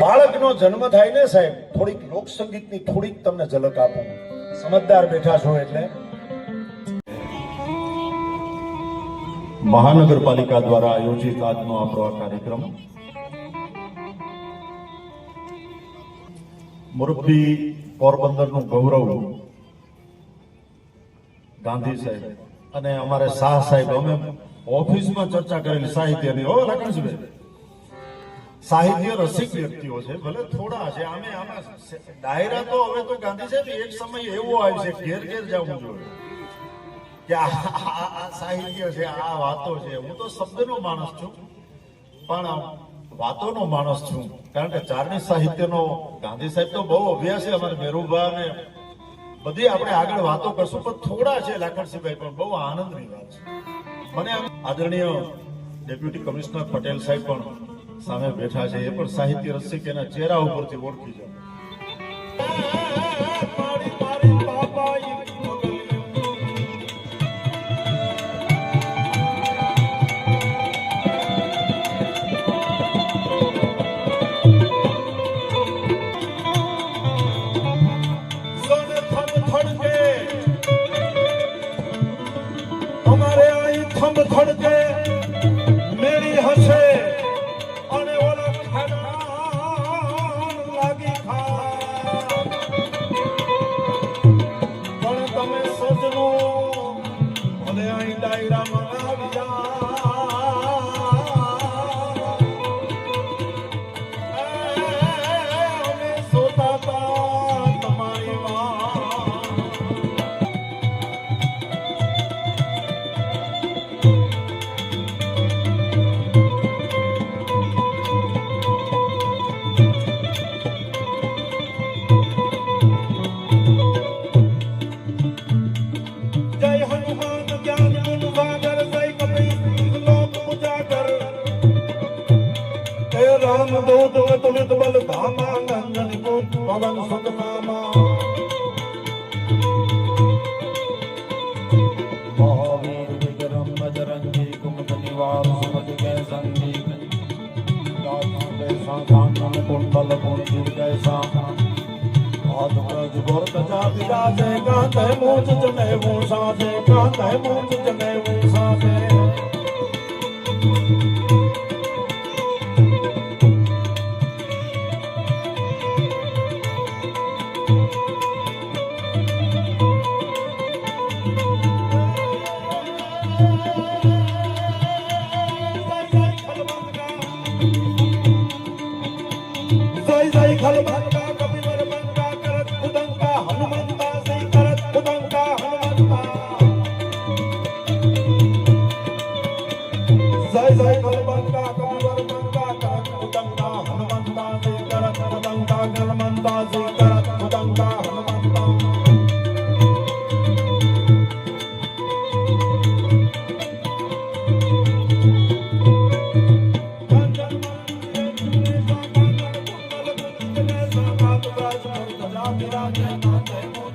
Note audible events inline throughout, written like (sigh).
બાળકનો જન્મ થાય ને સાહેબ થોડીક લોકસંગીતની થોડીક તમને ઝલક આપું. સમજદાર બેઠા છો એટલે. મહાનગરપાલિકા દ્વારા આયોજિત આજનો આપણો આ કાર્યક્રમ. મોરબી પોરબંદરનું ગૌરવ ગાંધી સાહેબ અને અમારે શાહ સાહેબ અમે ઓફિસમાં ચર્ચા કરેલી સાહિત્યની. હો લખનભાઈ સાહિત્ય રસિક વ્યક્તિઓ છે, ભલે થોડા છે, આમે આમાં ડાયરા તો હવે તો ગાંધી સાહેબ એક સમય એવો આવશે ઘેર ઘેર જવું જોઈએ. કે આ સાહિત્ય છે, આ વાતો છે. હું તો શબ્દનો માણસ છું, પણ વાતોનો માણસ છું. કારણ કે ચારણી સાહિત્યનો ગાંધી સાહેબ તો બહુ અભ્યાસ છે અમારે મેરુભા ને બધી આપણે આગળ વાતો કરશું, પણ થોડા છે લાખણસિંહભાઈ પણ બહુ આનંદની વાત છે. મને આદરણીય ડેપ્યુટી કમિશનર પટેલ સાહેબ પણ સામે બેઠા છે. એ પણ સાહિત્ય રસિક એના ચહેરા ઉપરથી ઓળખી જાય. राम दूत अतुलित बल धामा नंदन को पवन सुख नामा। महावीर विक्रम बजरंगी कुमत निवार सुमत के संदीप जैसा कानन कुंड बल कुंड जैसा। हाथ ब्रज बोर तजा मोच जने मोसा जे का मोच जने Jai Ma, Jai Ma, Jai Ma.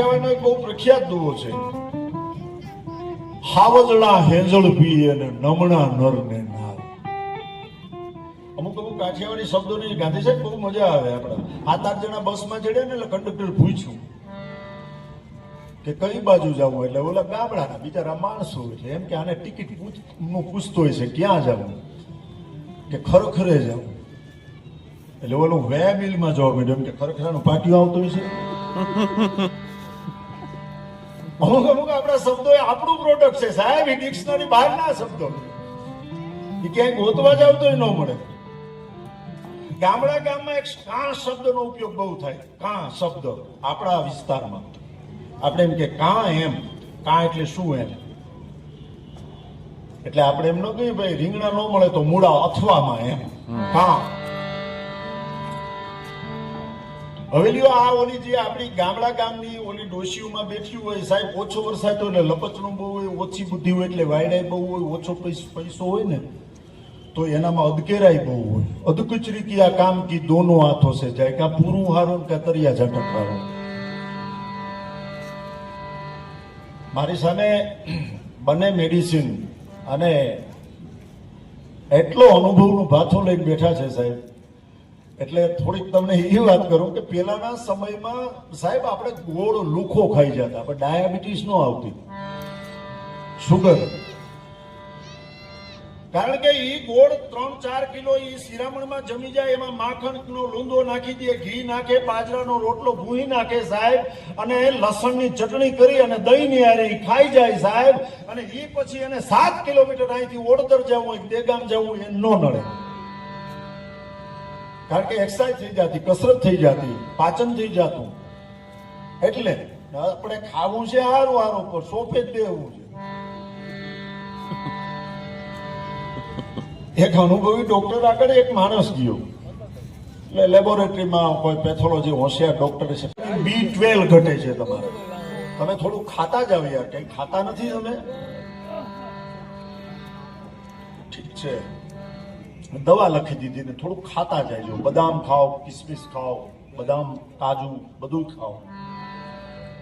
કાઠિયાવાડનો એક બહુ પ્રખ્યાત દુવો છે. હાવજળા હેંજળ પી અને નમણા નર ને નાર અમુક અમુક કાઠિયાવાડી શબ્દોની ગાંધી સાહેબ બહુ મજા આવે આપણા. સાત આઠ જણા બસમાં ચડે ને એટલે કંડક્ટર પૂછ્યું કે કઈ બાજુ જવું એટલે ઓલા ગામડાના બિચારા માણસો એટલે એમ કે આને ટિકિટનું પૂછતો હોય છે, ક્યાં જવું? કે ખરખરે જવું. એટલે ઓલું વે મિલમાં જવાબ માંડ્યો. એમ કે ખરખરાનું પાટિયું આવતું છે અમુક અમુક આપણા શબ્દો એ આપણું પ્રોડક્ટ છે. સાહેબ એ ડિક્શનરી બહારના શબ્દો. એ ક્યાંય ગોતવા જાવ તો ન મળે. ગામડા ગામમાં એક કાં શબ્દનો ઉપયોગ બહુ થાય. કાં શબ્દ આપણા વિસ્તારમાં. આપણે એમ કે કાં એમ. કાં એટલે શું એમ? એટલે આપણે એમ ન કહીએ ભાઈ રીંગણા ન મળે તો મૂળા અથવામાં એમ. કાં હવેલીઓ આ ઓલી જે આપણી ગામડા ગામની ઓલી ડોશીઓમાં બેઠી હોય, સાહેબ, ઓછો વરસાદ હોય એટલે લપચણું બહુ હોય, ઓછી બુદ્ધિ હોય એટલે વાયડાઈ બહુ હોય, ઓછો પૈસ- પૈસો હોય ને, તો એનામાં અદકેરાય બહુ હોય. અધકુચરી કી આ કામ કી દોનો હાથો છે જાય, કા પૂરું હારું કા તરિયા ઝટક હારું. મારી સામે બંને મેડિસિન અને એટલો અનુભવનું ભાથો લઈને બેઠા છે સાહેબ. એટલે થોડીક તમને એ વાત કરું કે પેલાના સમયમાં સાહેબ આપણે ગોળ લુખો ખાઈ જતા, પણ ડાયાબિટીસ નો આવતી. સુગર કારણ કે ઈ ગોળ ત્રણ ચાર કિલો ઈ શિરામણમાં જમી જાય, એમાં માખણનો લૂંદો નાખી દે, ઘી નાખે, બાજરાનો રોટલો ભૂહી નાખે સાહેબ, અને લસણની ચટણી કરી અને દહીં ની હારે ઈ ખાઈ જાય સાહેબ, અને ઈ પછી એને સાત કિલોમીટર અહીંથી ઓડદર જવું હોય દેગામ જવું એ ન નડે. કારણ કે એક્સરસાઇઝ થઈ જતી, કસરત થઈ જતી, પાચન થઈ જતું. એટલે આપણે ખાવું છે હારું હારું પર સોફે જ બેહવું છે. (laughs) એક અનુભવી ડોક્ટર આગળ એક માણસ ગયો. એટલે લેબોરેટરીમાં કોઈ પેથોલોજી હોશિયાર ડોક્ટર છે. બી ટ્વેલ્વ ઘટે છે તમારે. તમે થોડું ખાતા જ યાર, કઈ ખાતા નથી તમે? ઠીક છે. દવા લખી દીધી ને થોડું ખાતા જાયજો બદામ ખાઓ, કિસમિસ ખાઓ, બદામ, કાજુ બધું ખાઓ.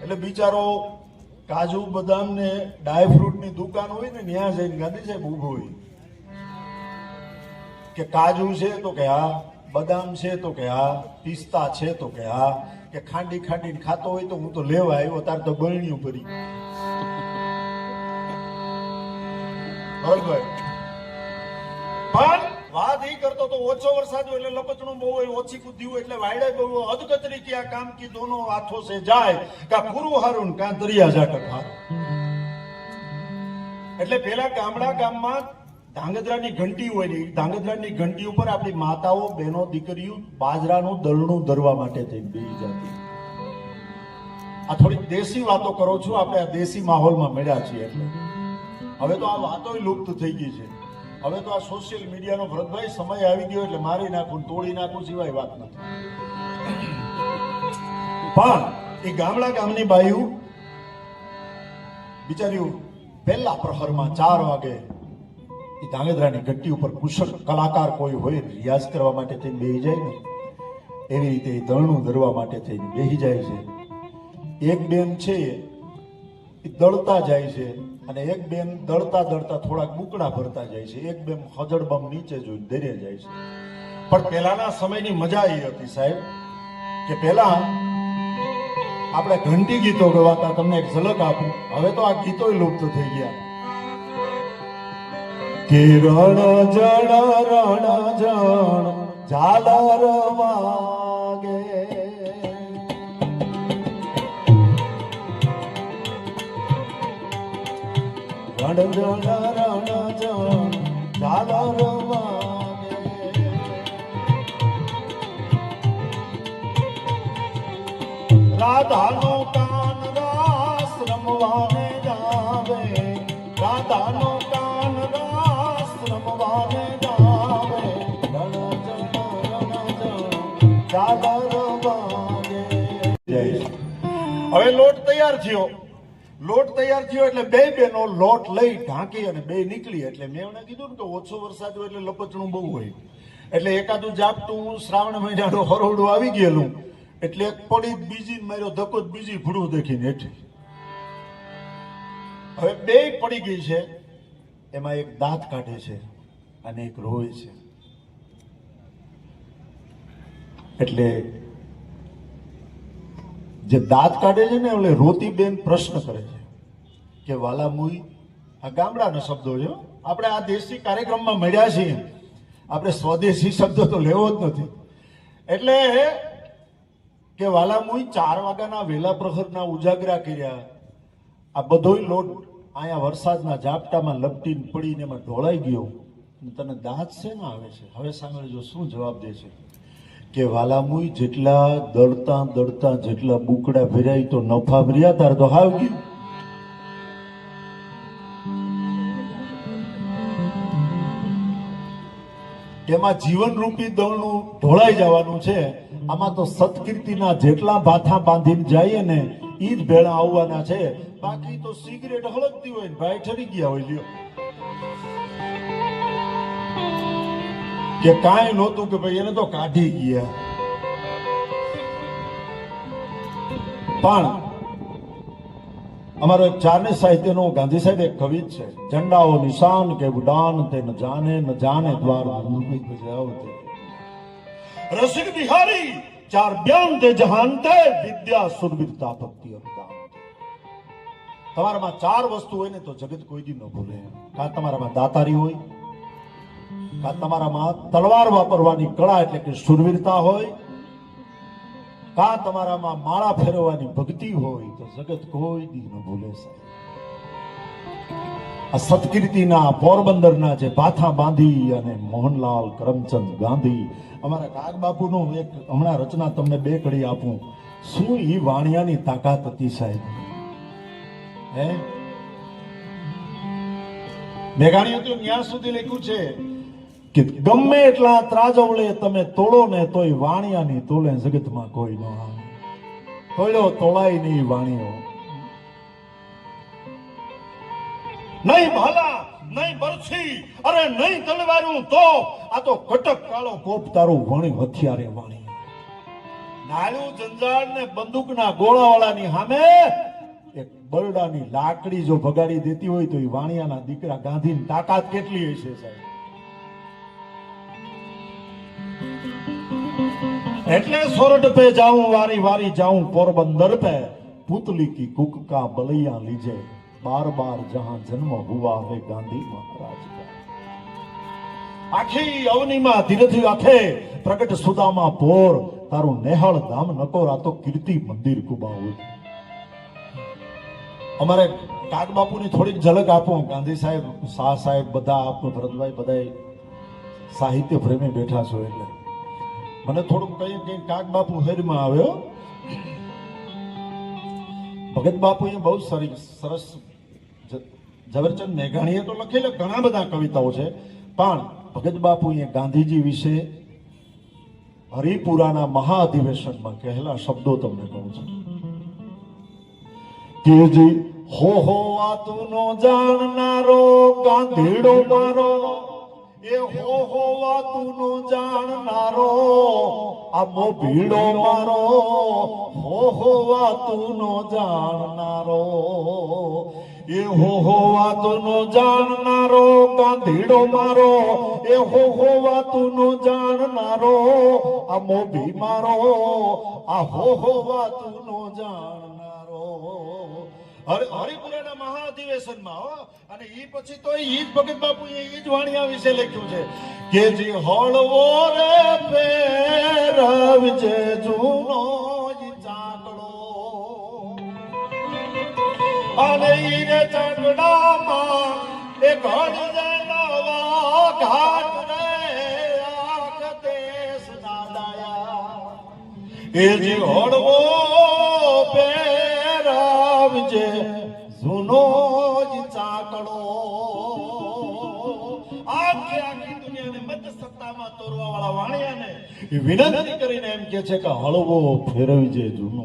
એટલે બિચારો કાજુ, બદામ ને ડ્રાયફ્રૂટની દુકાન હોય ને ત્યાં જઈને ગાંધી સાહેબ ઊભો હોય. કે કાજુ છે તો કે હા, બદામ છે તો કે હા, પિસ્તા છે તો કે હા, કે ખાંડી ખાંડીને ખાતો હોય તો હું તો લેવા આવ્યો, તાર તો બરણીયું ભરી. બરોબર? પણ વાત એ કરતો તો ઓછો વરસાદ હોય એટલે લપચણું બહુ હોય, ઓછી બુદ્ધિ હોય એટલે વાયડે બહુ અધકતરી કે આ કામ કી દોનો હાથો સે જાય, કા પૂરું હારું કા દરિયા જાટક હારું. એટલે પેલા ગામડા ગામમાં ધાંગધ્રાની ઘંટી હોય ને ઈ ધાંગધ્રાની ઘંટી ઉપર આપણી માતાઓ, બહેનો, દીકરીઓ બાજરાનું દલણું ધરવા માટે થઈ બેસી જતી. આ થોડીક દેશી વાતો કરો છું, આપણે આ દેશી માહોલમાં મળ્યા છીએ એટલે. હવે તો આ વાતો લુપ્ત થઈ ગઈ છે. હવે તો આ સોશિયલ મીડિયાનો ભરતભાઈ સમય આવી ગયો એટલે મારી નાખું તોડી નાખું સિવાય વાત નથી. પણ એ ગામડા ગામની બાયુ બિચાર્યું પહેલા પ્રહરમાં ચાર વાગે એ ધાંગધ્રાની ગટ્ટી ઉપર કુશળ કલાકાર કોઈ હોય, રિયાઝ કરવા માટે થઈને બેહી જાય ને, એવી રીતે એ દળનું ધરવા માટે થઈને બેહી જાય છે. એક બેન છે, એ દળતા જાય છે. અને એક બેન દળતા દળતા થોડાક બુકડા ભરતા જાય છે. એક બેન હજડબમ નીચે જોઈ ધરે જાય છે. પણ પહેલાના સમયની મજા એ હતી સાહેબ, કે પહેલા આપણે ઘંટી ગીતો ગવાતા, તમને એક ઝલક આપું. હવે તો આ ગીતો લુપ્ત થઈ ગયા. કે રણ જણ રણ જણ ઝાલર રણ જણ રણ જણ ઝાલર રાધાનો કાન રાસ રમવાને જાવે રાધાનો કાન રાસ રમવાને જાવે રણ રણ જણ ચાદર વાગે હવે લોટ તૈયાર થયો. લોટ તૈયાર થયો એટલે બે બેનો લોટ લઈ ઢાંકી અને બે નીકળી. એટલે મેં એમને કીધું ને કે ઓછો વરસાદ હોય એટલે લપચણું બહુ હોય. એટલે એકાદું જાપતું શ્રાવણ મહિનાનું હરોડું આવી ગયેલું. એટલે એક પડી બીજી મારો માર્યો, ધક્કો બીજી ભૂડું દેખીને હેઠી. હવે બે પડી ગઈ છે, એમાં એક દાંત કાઢે છે અને એક રોય છે. એટલે જે દાંત કાઢે છે ને, એટલે રોતી બેન પ્રશ્ન કરે છે કે વાલા આ ગામડાનો શબ્દો છે. આપણે આ દેશી કાર્યક્રમમાં મળ્યા છીએ. આપણે સ્વદેશી શબ્દ તો લેવો જ નથી. એટલે કે, વાલામુઈ, ચાર વાગ્યાના વેલા પ્રહરના ઉજાગરા કર્યા. આ બધોય લોટ અહીંયા વરસાદના ઝાપટામાં લપટીને પડીને એમાં ઢોળાઈ ગયો. તને દાંત શેના આવે છે? હવે સાંભળજો શું જવાબ દે છે કે વાલામુઈ જેટલા દળતા દળતા જેટલા બુકડા ફેરાય તો નફા ફર્યા તાર તો હાવ ગયું. એમાં જીવનરૂપી દળનું ઢોળાઈ જવાનું છે. આમાં તો સત્કીર્તિના જેટલા ભાથા બાંધીને જઈએ ને ઈ જ ભેળા આવવાના છે. બાકી તો સિગરેટ હળગતી હોય ભાઈ ઠરી ગયા હોય લ્યો. કે કાંઈ નહોતું કે ભાઈ એને તો કાઢી ગયા. પણ અમારો એક ચારને સાહિત્યનો ગાંધી સાહેબ એક કવિ છે. ઝંડાઓ નિશાન કે ઉડાન તે ન જાને ન જાને દ્વાર રસિક બિહારી, ચાર બ્યાન તે જહાન તે, વિદ્યા સુરવીરતા ભક્તિ અવદાન તમારામાં ચાર વસ્તુ હોય ને તો જગત કોઈ દી ન ભૂલે. કાં તમારામાં દાતારી હોય કાં તમારામાં તલવાર વાપરવાની કળા એટલે કે સુરવીરતા હોય, કા તમારામાં માળા ફેરવવાની ભક્તિ હોય, તો જગત કોઈ દી ન ભૂલે આ સત્કીર્તિના પોરબંદરના જે પાથા બાંધી અને મોહનલાલ કરમચંદ ગાંધી, અમારા કાગ બાપુનું એક હમણાં રચના તમને બે કડી આપું. શું ઈ વાણિયાની તાકાત હતી સાહેબ? હે? મેઘાણી તો ત્યાં સુધી લખ્યું છે. કે ગમે એટલા ત્રાજવળે તમે તોડો ને તોય વાણિયાની તોલે જગતમાં કોઈ ન આવે. તોડ્યો તોળાય નહીં વાણિયો નહીં ભાલા, નહીં બરછી, અરે નહીં તલવારું તો આ તો કટક કાળો કોપ તારું વણી હથિયારે વાણી. નાળું જંજાળ ને બંદૂકના ગોળાવાળાની સામે એક બરડાની લાકડી જો ભગાડી દેતી હોય તો એ વાણિયાના દીકરા ગાંધીની તાકાત કેટલી હશે સાહેબ? એટલે સોરઠ પે જાઉં, વારી વારી જાઉં, પોરબંદર પે. પુતલી કી કુક કા બલૈયા લીજે. બાર બાર જહાં જન્મ હુઆ હે ગાંધી મહારાજ આખી અવનીમાં ધીરેથી આથે પ્રગટ સુદામાં પોર. તારું નેહળ ધામ નકોરા તો કીર્તિ મંદિર કુબાવું. અમારે કાગ બાપુની થોડીક ઝલક આપો. ગાંધી સાહેબ, શાહ સાહેબ, બધા આપો ભરતભાઈ બધા સાહિત્ય પ્રેમી બેઠા છો એટલે. મને થોડુંક કઈ કઈ કાગ બાપુ હેરમાં આવ્યો ભગત બાપુએ બહુ સરી, સરસ ઝવેરચંદ મેઘાણીએ તો લખેલા ઘણા બધા કવિતાઓ છે, પણ ભગત બાપુએ ગાંધીજી વિશે હરિપુરાના મહાઅધિવેશનમાં કહેલા શબ્દો તમને કહું છું. કે જી, હો હો વાતુનો જાણનારો ગાંધીડો મારો એ હો હો વાતુનો જાણનારો આ મોભીડો મારો હો હો વાતુનો જાણનારો. એ હો હો વાતુનો જાણનારો ગાંધીડો મારો, એ હો હો વાતુનો જાણનારો આ મોભી મારો, આ હો હો વાતુનો જાણનારો. હરિપુરાના મહાઅધિવેશનમાં અને ઈ પછી તો ઈ જ ભગત બાપુ ઈ જ વાણિયા વિશે લખ્યું છે કે જે હળવો રે પેરવજે જૂનો ઈ ચાકડો અને ઈ રે ચાકડામાં એ ઘડ જે નવા ઘાટ રે આખ દેશ દાદાયા એ જે હળવો તોરવા એ વિનંતી કરીને એમ કે છે કે હળવો ફેરવજે જૂનો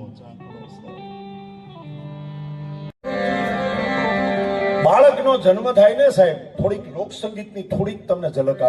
બાળકનો જન્મ થાય ને સાહેબ, થોડીક લોકસંગીતની થોડીક તમને ઝલક